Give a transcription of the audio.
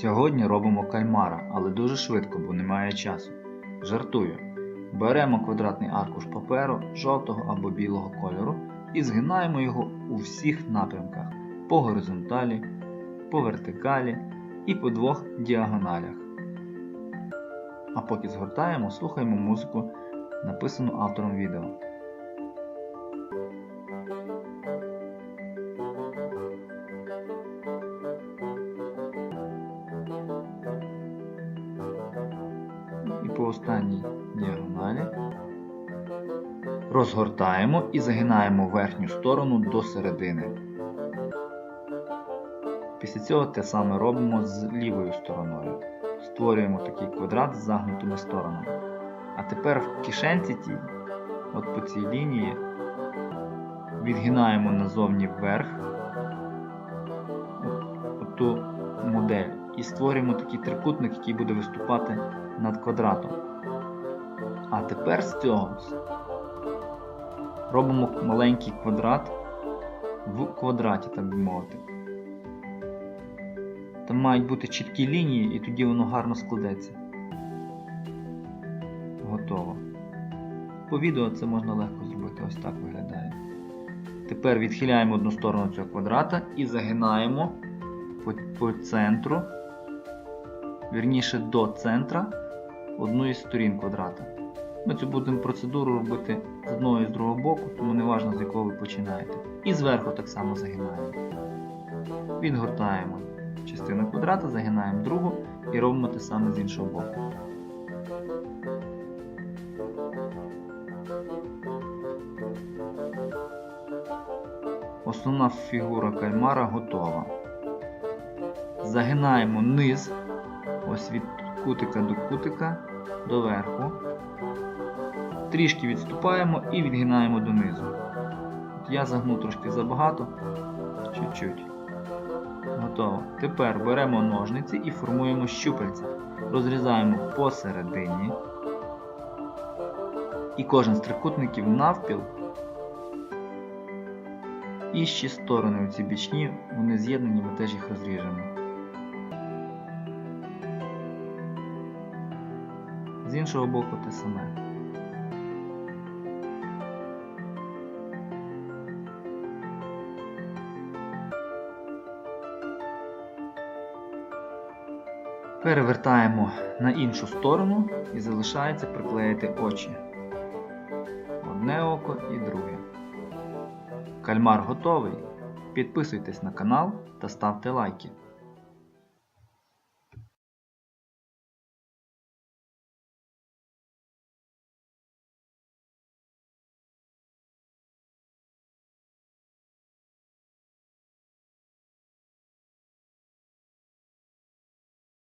Сьогодні робимо кальмара, але дуже швидко, бо немає часу. Жартую. Беремо квадратний аркуш паперу жовтого або білого кольору і згинаємо його у всіх напрямках по горизонталі, по вертикалі і по двох діагоналях. А поки згортаємо, слухаємо музику, написану автором відео. і по останній діагоналі. Розгортаємо і загинаємо верхню сторону до середини. Після цього те саме робимо з лівою стороною. Створюємо такий квадрат з загнутими сторонами. А тепер в кишенці тій, от по цій лінії, відгинаємо назовні вверх ту модель і створюємо такий трикутник, який буде виступати над квадратом. А тепер з цього робимо маленький квадрат в квадраті, так би мовити. Там мають бути чіткі лінії, і тоді воно гарно складеться. Готово. По відео це можна легко зробити, ось так виглядає. Тепер відхиляємо одну сторону цього квадрата і загинаємо по, по центру, вірніше до центра одну із сторін квадрата. Ми цю будемо процедуру робити з одного і з другого боку, тому не важливо з якого ви починаєте. І зверху так само загинаємо. Відгортаємо частину квадрата, загинаємо другу і робимо те саме з іншого боку. Основна фігура кальмара готова. Загинаємо низ, ось від кутика до кутика, до верху. Трішки відступаємо і відгинаємо донизу. Я загнув трошки забагато, чуть-чуть. Готово. Тепер беремо ножниці і формуємо щупальця. Розрізаємо посередині. І кожен з трикутників навпіл. І ще сторони оці бічні, вони з'єднані, ми теж їх розріжемо. З іншого боку те саме. Перевертаємо на іншу сторону і залишається приклеїти очі. Одне око і друге. Кальмар готовий. Підписуйтесь на канал та ставте лайки.